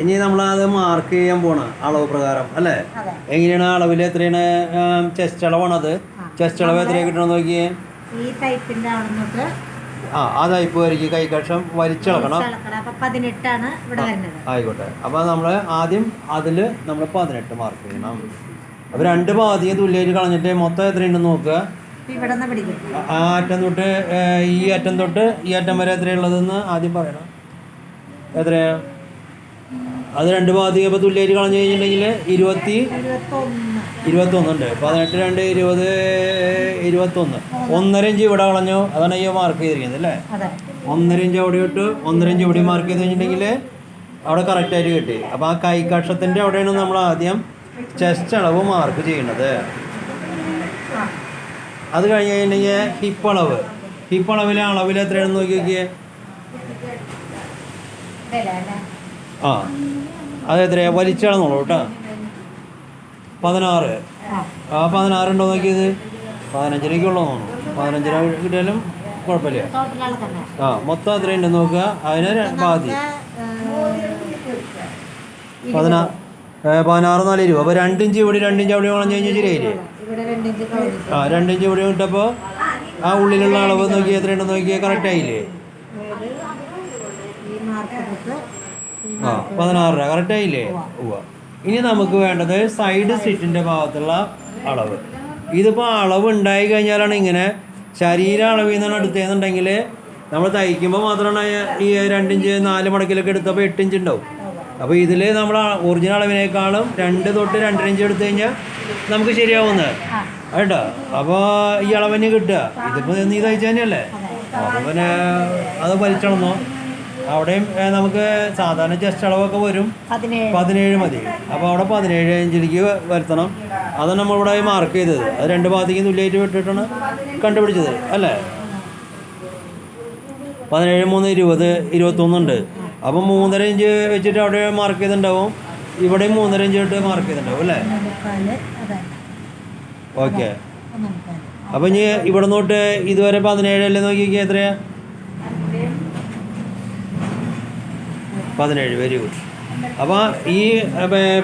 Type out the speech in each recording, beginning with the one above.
ഇനി നമ്മൾ അത് മാർക്ക് ചെയ്യാൻ പോണ അളവ് പ്രകാരം അല്ലേ? എങ്ങനെയാണ് അളവിൽ എത്രയാണ് ചെസ്റ്റ് അളവാണത് ചെസ്റ്റ് അളവ് എത്രയാണ് കിട്ടണം നോക്കിയേ? ഈ ടൈപ്പിന്റെ ആ ആ ടൈപ്പ് വരയ്ക്ക് കൈകക്ഷം വലിച്ചിളക്കണം. അപ്പൊ പതിനെട്ടാണ് ഇവിടെ വരുന്നത്. ആയിക്കോട്ടെ. അപ്പോൾ നമ്മൾ ആദ്യം അതിൽ നമ്മൾ പതിനെട്ട് മാർക്ക് ചെയ്യണം. അപ്പോൾ രണ്ട് പാതിയെ തുല്യായിട്ട് കളഞ്ഞിട്ട് മൊത്തം എത്രയുണ്ടെന്ന് നോക്കുക. ആ- ആ അറ്റം തൊട്ട് ഈ അറ്റം തൊട്ട് ഈ അറ്റം വരെ എത്രയുള്ളതെന്ന് ആദ്യം പറയണം. എത്രയാ? അത് രണ്ട് പാതി അപ്പോൾ തുല്യായിട്ട് കളഞ്ഞു കഴിഞ്ഞിട്ടുണ്ടെങ്കിൽ ഇരുപത്തി ഇരുപത്തൊന്ന്. ഇരുപത്തൊന്നുണ്ട്. പതിനെട്ട് രണ്ട് ഇരുപത് ഇരുപത്തൊന്ന്. ഒന്നര ഇഞ്ച് ഇവിടെ കളഞ്ഞു. അതാണ് ഈ മാർക്ക് ചെയ്തിരിക്കുന്നത് അല്ലേ? ഒന്നര ഇഞ്ച് അവിടെ ഇട്ട്. ഒന്നര ഇഞ്ച് ഇവിടെ മാർക്ക് ചെയ്ത് കഴിഞ്ഞിട്ടുണ്ടെങ്കിൽ അവിടെ കറക്റ്റായിട്ട് കിട്ടി. അപ്പോൾ ആ കൈക്കക്ഷത്തിന്റെ അവിടെയാണ് നമ്മൾ ആദ്യം ചെസ്റ്റ് അളവ് മാർക്ക് ചെയ്യുന്നത്. അത് കഴിഞ്ഞ് കഴിഞ്ഞിട്ടുണ്ടെങ്കിൽ ഹിപ്പ് അളവ്. ഹിപ്പ് അളവിലെ അളവിൽ എത്രയാണെന്ന് നോക്കി നോക്കിയേ? ആ. അത് എത്രയാ വലിച്ചളന്നോളൂ കേട്ടോ. പതിനാറ്. ആ. പതിനാറുണ്ടോ നോക്കിയത്? പതിനഞ്ചിനേക്കുള്ളൂ തോന്നുന്നു പതിനഞ്ചര കിട്ടിയാലും കുഴപ്പമില്ല. ആ മൊത്തം എത്രയുണ്ടെന്ന് നോക്കുക? അതിന് പാതി പതിനാ പതിനാറ് നാല് ഇരുപത്. അപ്പോൾ രണ്ടിഞ്ച് ഇവിടെ രണ്ടിഞ്ച് അവിടെ കളഞ്ഞു കഴിഞ്ഞാൽ ശരിയായില്ലേ? രണ്ടിഞ്ച് ആ രണ്ട് ഇഞ്ച് ഇവിടെ ഇട്ടപ്പോൾ ആ ഉള്ളിലുള്ള അളവ് നോക്കി എത്രയുണ്ടെന്ന് നോക്കിയാൽ കറക്റ്റ് ആയില്ലേ? ആ പതിനാറര കറക്റ്റ് ആയില്ലേ? ഉവ്വ. ഇനി നമുക്ക് വേണ്ടത് സൈഡ് സീറ്റിന്റെ ഭാഗത്തുള്ള അളവ്. ഇതിപ്പോൾ അളവ് ഉണ്ടായി കഴിഞ്ഞാലാണ് ഇങ്ങനെ ശരീര അളവിൽ നിന്നാണ് എടുത്തതെന്നുണ്ടെങ്കിൽ നമ്മൾ തയ്ക്കുമ്പോൾ മാത്രമാണ് ഈ രണ്ടിഞ്ച് നാല് മടക്കിലൊക്കെ എടുത്തപ്പോൾ എട്ട് ഇഞ്ച് ഉണ്ടാവും. അപ്പോൾ ഇതിൽ നമ്മൾ ഒറിജിനൽ അളവിനേക്കാളും രണ്ട് തൊട്ട് രണ്ടര ഇഞ്ച് എടുത്തു കഴിഞ്ഞാൽ നമുക്ക് ശരിയാവുന്നത്. കേട്ടോ? അപ്പോൾ ഈ അളവിന് കിട്ടുക. ഇതിപ്പോൾ നീ തയ്ച്ചു തന്നെയല്ലേ അപ്പോൾ പിന്നെ അത് വലിച്ചളന്നോ? അവിടെയും നമുക്ക് സാധാരണ ജസ്റ്റ് അളവൊക്കെ വരും. പതിനേഴ്. മതി. അപ്പോൾ അവിടെ പതിനേഴ് ഇഞ്ചിലേക്ക് വരുത്തണം. നമ്മൾ നമ്മളിവിടെ മാർക്ക് ചെയ്തത്. അത് രണ്ട് ഭാഗത്തേക്ക് തുല്യമായിട്ട് വിട്ടിട്ടാണ് കണ്ടുപിടിച്ചത്. അല്ലേ? പതിനേഴ് മൂന്ന് ഇരുപത് ഇരുപത്തൊന്നുണ്ട്. അപ്പോൾ മൂന്നര ഇഞ്ച് വെച്ചിട്ട് അവിടെ മാർക്ക് ചെയ്തിട്ടുണ്ടാവും. ഇവിടെയും മൂന്നര ഇഞ്ച് ഇട്ട് മാർക്ക് ചെയ്തിട്ടുണ്ടാവും അല്ലേ? ഓക്കെ അപ്പം ഇനി ഇവിടെ നോട്ട് ഇതുവരെ പതിനേഴല്ലേ നോക്കി എത്രയാ? പതിനേഴ് വെരി ഗുഡ് അപ്പോൾ ഈ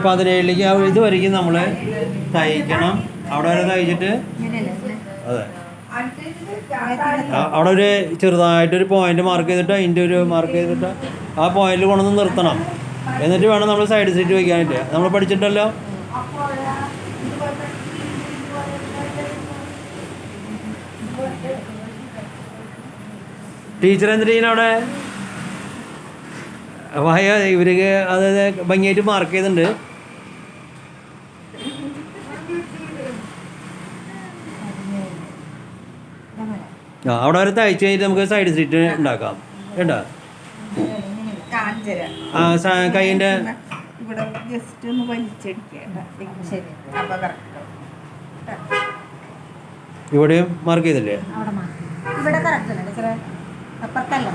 പതിനേഴിലേക്ക് ഇതുവരെയ്ക്കും നമ്മൾ തയ്ക്കണം. അവിടെ വരെ തയ്ച്ചിട്ട്? അതെ. അവിടെ ഒരു ചെറുതായിട്ടൊരു പോയിന്റ് മാർക്ക് ചെയ്തിട്ട് അതിന്റെ ഒരു മാർക്ക് ചെയ്തിട്ട് ആ പോയിന്റിൽ കൊണ്ടുവന്ന് നിർത്തണം. എന്നിട്ട് വേണം നമ്മൾ സൈഡ് സീറ്റ് വയ്ക്കാനായിട്ട് നമ്മൾ പഠിച്ചിട്ടല്ലോ? ടീച്ചർ എന്തിനാണ് അവിടെ? വായ ഇവർക്ക് അതായത് ഭംഗിയായിട്ട് മാർക്ക് ചെയ്തിട്ടുണ്ട്. ആ അവിടെ വരെ തയ്ച്ച് കഴിഞ്ഞിട്ട് നമുക്ക് സൈഡ് സീറ്റ് ഉണ്ടാക്കാം. കേട്ടോ കാഞ്ചര ആ കൈയിന്റെ ഇവിടെ ജസ്റ്റ് ഒന്ന് വലിച്ചടിക്കുക ഇവിടെയും മാർക്ക് ചെയ്തില്ലേ? അവിടെ മാർക്ക് ഇവിടെ കറക്റ്റ് അപ്പുറത്തല്ല?